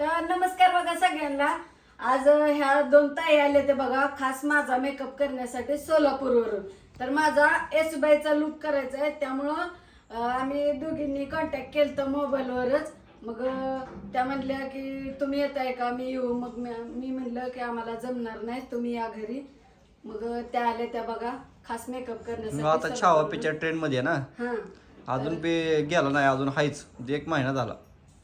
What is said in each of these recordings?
तर नमस्कार बघा सगळ्यांना. आज ह्या दोन ताई आले ते बघा खास माझा मेकअप करण्यासाठी सोलापूरवरून. तर माझा एसबाईचा लुक करायचा आहे त्यामुळं आम्ही दोघींनी कॉन्टॅक्ट केलं तर मोबाईलवरच मग त्या म्हणल्या की तुम्ही येत आहे का? मी येऊ. मग मी म्हणलं की आम्हाला जमणार नाही तुम्ही या घरी. मग त्या आल्या त्या बघा खास मेकअप करण्यासाठी आता छावा. पिक्चर ट्रेन मध्ये ना? हां. अजून गेला नाही अजून हायच. एक महिना झाला.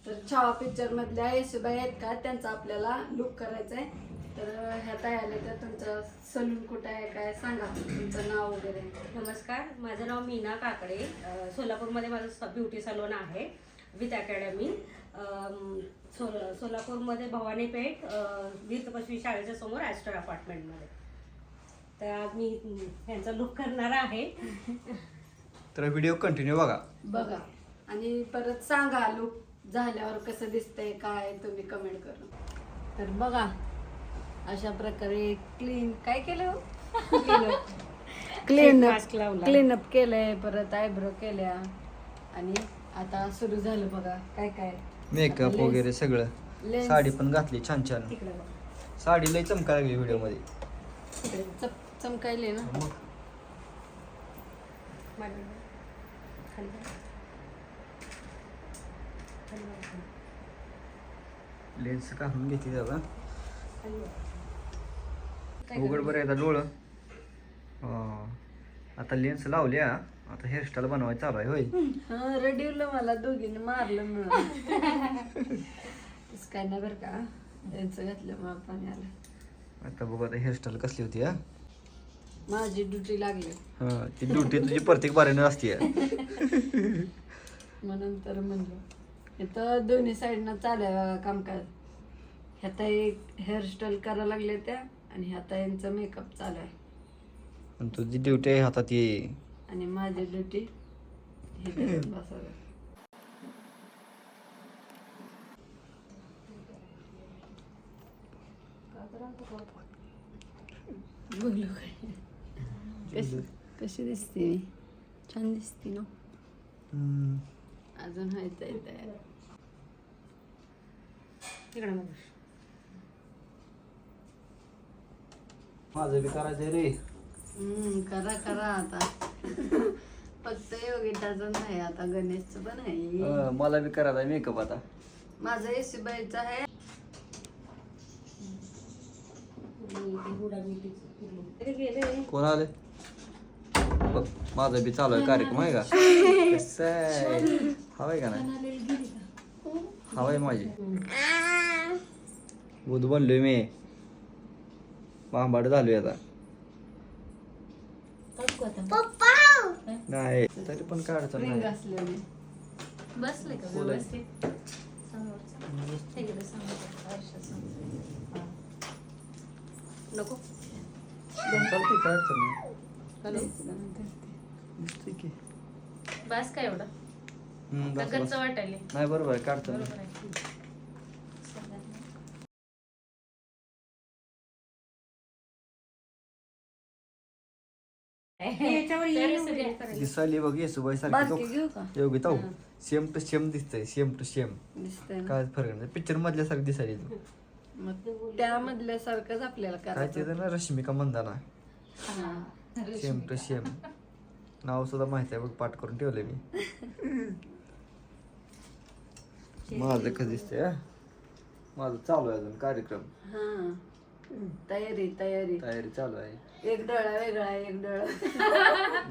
तर छावा पिक्चर मधल्या येशुबाई आहेत का? त्यांचा आपल्याला लुक करायचा आहे तर ह्या ताई आले तर तुमचं सलून कुठं आहे काय सांगा. तुमचं नाव वगैरे. नमस्कार माझं नाव मीना काकडे. अ, सोलापूरमध्ये माझं ब्युटी सलून आहे विथ अकॅडमी अम, सो सोलापूरमध्ये भवानी पेठ अ, वीर तपस्वी शाळेच्या समोर ॲस्टर अपार्टमेंटमध्ये तर आज मी ह्यांचा लुक करणार आहे. तर व्हिडिओ कंटिन्यू बघा. बघा. आणि परत सांगा लुक झाल्यावर कसं दिसतंय काय तुम्ही कमेंट करून तर बघा अशा प्रकारे क्लीन काय केलं? क्लीन लावला. क्लीनअप केलंय परत आयब्रो केल्या. आणि आता सुरू झालं बघा काय काय. मेकअप वगैरे सगळं. साडी पण घातली छान छान. साडी लई चमकायला लागली व्हिडिओमध्ये चमकायले ना मग माझ्या बघा. खाली बघा. खाली बघा. लेन्स काढून घेतली. काय उघड? बरं येतात डोळं. आता लेन्स लावल्या आता हेअरस्टाईल बनवायचं चालू आहे होय. हा रडिवलं मला दोघींनी मारलं म्हणून. काय नाही बरं का त्यांचं घातलं मग पाणी आलं. आता बघू आता हेअरस्टाईल कसली होती हा. माझी ड्युटी लागली. हा ती ड्युटी तुझी प्रत्येक बारीने असते म्हणून तर म्हणलं. इथं दोन्ही साईडनं चालू आहे बघा कामकाज. ह्याता एक हेअरस्टाईल करायला लागले त्या आणि ह्याता यांचं मेकअप चालू आहे. आणि तुझी ड्युटी आहे हातात ये आणि माझी ड्युटी हे धरून बसावं बोलू काय? कशी कशी दिसते मी? छान दिसते ना. अजून व्हायचं आहे तयार. माझं बी करायचंय रे. हम्म, करा करा आता. फक्त योगिताचं नाही आता गणेशचं पण आहे. मला बी करायचा मेकअप आता. माझं येशीबाईचं आहे. कोण आले बघ माझा बी चालू आहे कार्यक्रम आहे का? कसं आहे? हवाय का नाही? हवाय माझी. बुध बनलोय मी बांबाड झालोय आता नाही तरी पण काढतो नाही बसले का बोला. व्यवस्थित समोरचं. गेलं समोरचं, आरशासमोर. हा. नको चालतंय काय अडचण नाही. हॅलो दिसतंय की. बस काय एवढं हम्म, बस, गच्च बस. वाटायले नाही बरोबर आहे काढतो मी. बरोबर आहे करायचे. दिसायली बघ येसुबाई बारकी सारखी घेऊ का? योगिता सेम टू सेम दिसतंय सेम टू सेम. दिसतंय ना. काय फरक नाही. पिक्चर मधल्यासारखं दिसायली तू मग त्यामधल्या सारखंच आपल्याला काय करायचं ना रश्मिका मंदाना. हा. Same to same. नाव सुद्धा माहिती आहे बघ पाठ करून ठेवलंय मी. माझं कसं दिसतंय हा? माझं चालू आहे अजून कार्यक्रम. हा. तयारी तयारी. तयारी चालू आहे. एक डोळा वेगळा एक डोळा.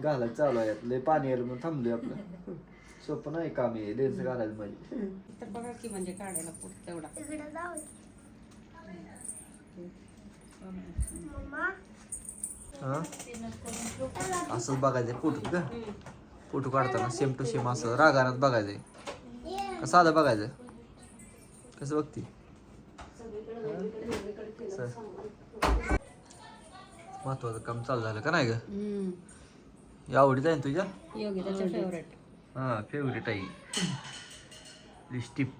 घालायचं चालू आहे. लय पाणी यायला म्हणून थांबलोय आपलं. सोपं नाही काम आहे लेन्स घालायला म्हणजे तर बघा की म्हणजे काढायला पुढे तेवढा. हा? असंच बघायचंय फोटो का फोटो काढताना सेम टू सेम असं रागारात बघायचंय. का साधं बघायचं? कसं बघती? महत्वाचं काम चालू झालं का नाही ग? आवडीत आहे ना तुझ्या? योगिताचं फेवरेट हा फेवरेट आहे. लिस्टिप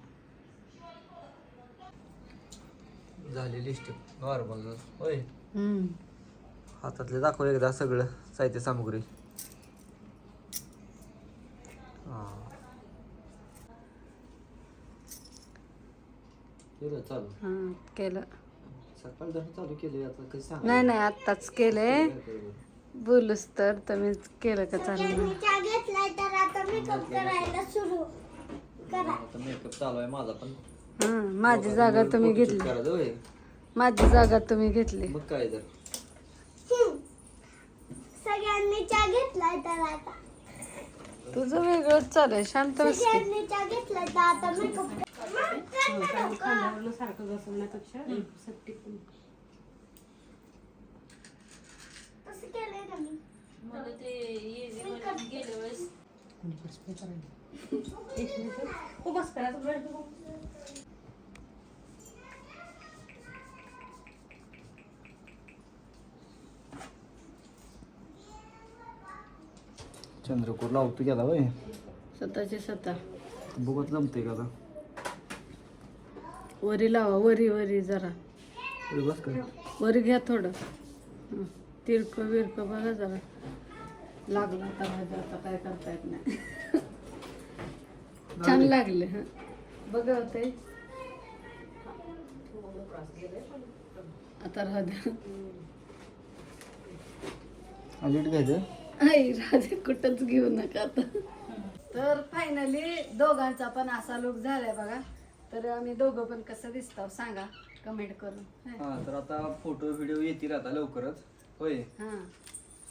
झाली लिस्टिप नॉर्मल होय. हम्म. हातातले दाखव एकदा सगळं साहित्य सामुग्री. हा. केलं चालू. हां केलं. सकाळ जर चालू केले आता कधी सांग नाही नाही आत्ताच केलंय. बोलूस तर तुम्हीच केलं का चालू? चहा घेतलाय तर आता मेकअप करायला सुरू करा. आता मेकअप चालू आहे माझा पण. हां माझी जागा तुम्ही घेतली. करायचं होय. माझी जागा तुम्ही घेतली. मग काय तर. हम्म. सगळ्यांनी चहा घेतलाय तर आता. तुझं वेगळंच चालू आहे शांत बस की. सगळ्यांनी चहा घेतलाय तर आता मेकअप खांद्यावरनं सारखं बसवण्यापेक्षा असं टिकून कसं केलंय ना मी एक मिनिट. हो बस करा तो गेला वय स्वतःचे स्वतः. बघत जमते का आता. वरी लावा वरी वरी जरा. वरी घ्या थोडं. तिरकं विरकं बघा जरा. लागलं आता भाजी आता काय करता येत नाही. छान लागले हं. बघा ते आता राहू आई राधे कुठंच घेऊ नका आता. तर फायनली दोघांचा पण असा लुक झालाय बघा. तर आम्ही दोघं पण कसं दिसतो सांगा कमेंट करून. हं. हा तर आता फोटो व्हिडिओ येतील आता लवकरच. होय? हां.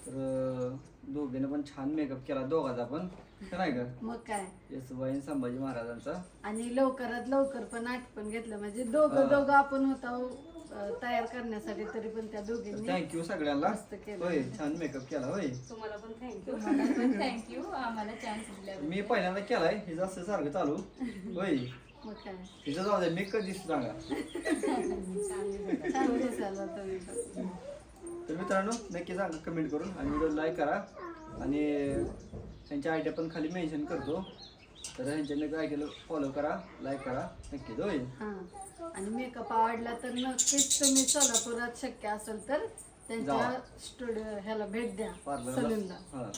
तर दोघीने पण छान मेकअप केला दोघाचा पण. नाही का मग काय? येसुबाई संभाजी महाराजांचा. आणि लवकरात लवकर पण आठवण घेतलं म्हणजे दोघं दोघं आपण होतो अं, तयार करण्यासाठी तरी पण त्या दोघींनी थँक्यू सगळ्यांना. मस्त केलं. होय छान मेकअप केला होय. तुम्हाला पण थँक्यू मी पहिल्यांदा केलाय हे जास्त सारखं चालू. होय. मग काय तिचं जाऊ दे मी कधी दिसतो सांगा? छान दिसायला तुम्ही पण. तर मित्रांनो नक्की सांगा कमेंट करून आणि व्हिडिओ लाईक करा. आणि त्यांच्या आयडिया पण खाली मेन्शन करतो. तर ह्यांच्या नक्की आयडियाला फॉलो करा लाईक करा. होय? हां. आणि मेकअप आवडला तर नक्कीच तुम्ही सोलापुरात शक्य असेल तर त्यांच्या जावा. स्टुडिओ ह्याला भेट द्या पार्लरला. सलूनला. हां.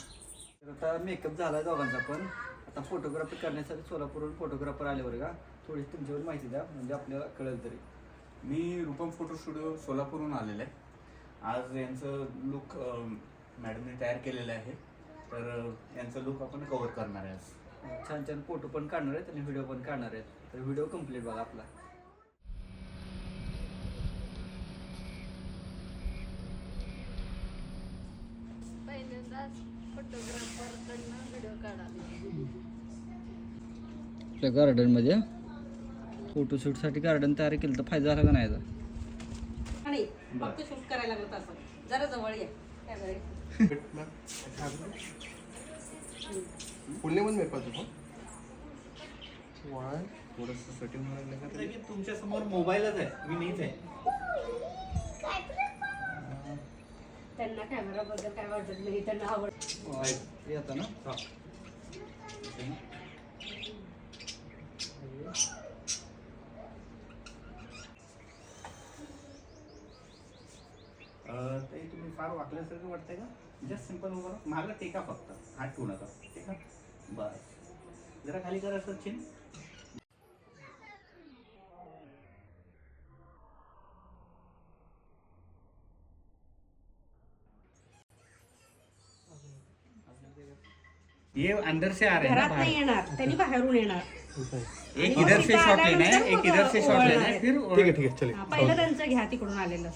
तर आता मेकअप झाला दोघांचा पण. आता फोटोग्राफी करण्यासाठी सोलापूरवरून फोटोग्राफर आले बरं का? थोडी तुमच्यावर माहिती द्या म्हणजे आपल्याला कळेल तरी. मी रूपम फोटो स्टुडिओ सोलापूरहून आलेलं आहे. आज यांचं लुक मॅडमने तयार केलेलं आहे. तर यांचं लुक आपण कव्हर करणार आहे आज. छान छान फोटो पण काढणार आहेत आणि व्हिडिओ पण काढणार आहेत. तर व्हिडिओ कंप्लीट बघा आपला. काढावा. आपल्या गार्डनमध्ये फोटोशूटसाठी गार्डन तयार केलं तर फायदा झाला का नाही? आणि फक्त शूट करायला असं. जरा जवळ ये. कॅमेरा पुणे पण मेकअप तुझं वाय थोडंसं सेटिंग करायला तुमच्यासमोर मोबाईलच आहे मी नाहीच आहे त्यांना कॅमेरा बद्दल काय वाटत नाही त्यांना आवड हे. ना ते तुम्ही फार वाकल्यासारखं वाटतंय का? जस्ट सिंपल उभं मागं टेका फक्त. हात ठेवू नका. टेका. बस. जरा खाली करा सचिन ये अंदर से आ रहे हैं ना घरात नाही बाहर. येणार. त्यांनी बाहेरून येणार. एक इधर से शॉट लेना है एक इधर से शॉट लेना है फिर ठीक आहे ठीक आहे चले हा, पहिलं त्यांचं घ्या तिकडून आलेलं.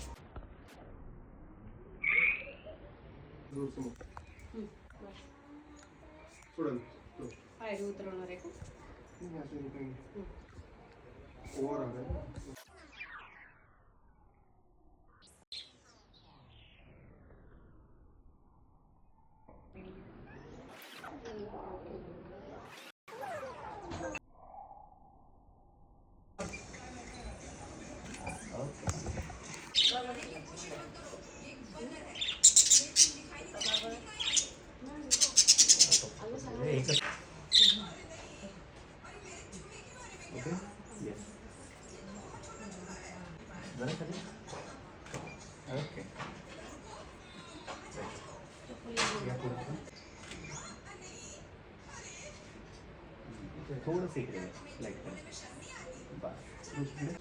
पुढं पायरी उतरवणार आहे का ओव्हर आलं ओके येस जरा खाली ओके थोडंसं इकडे लाइट बस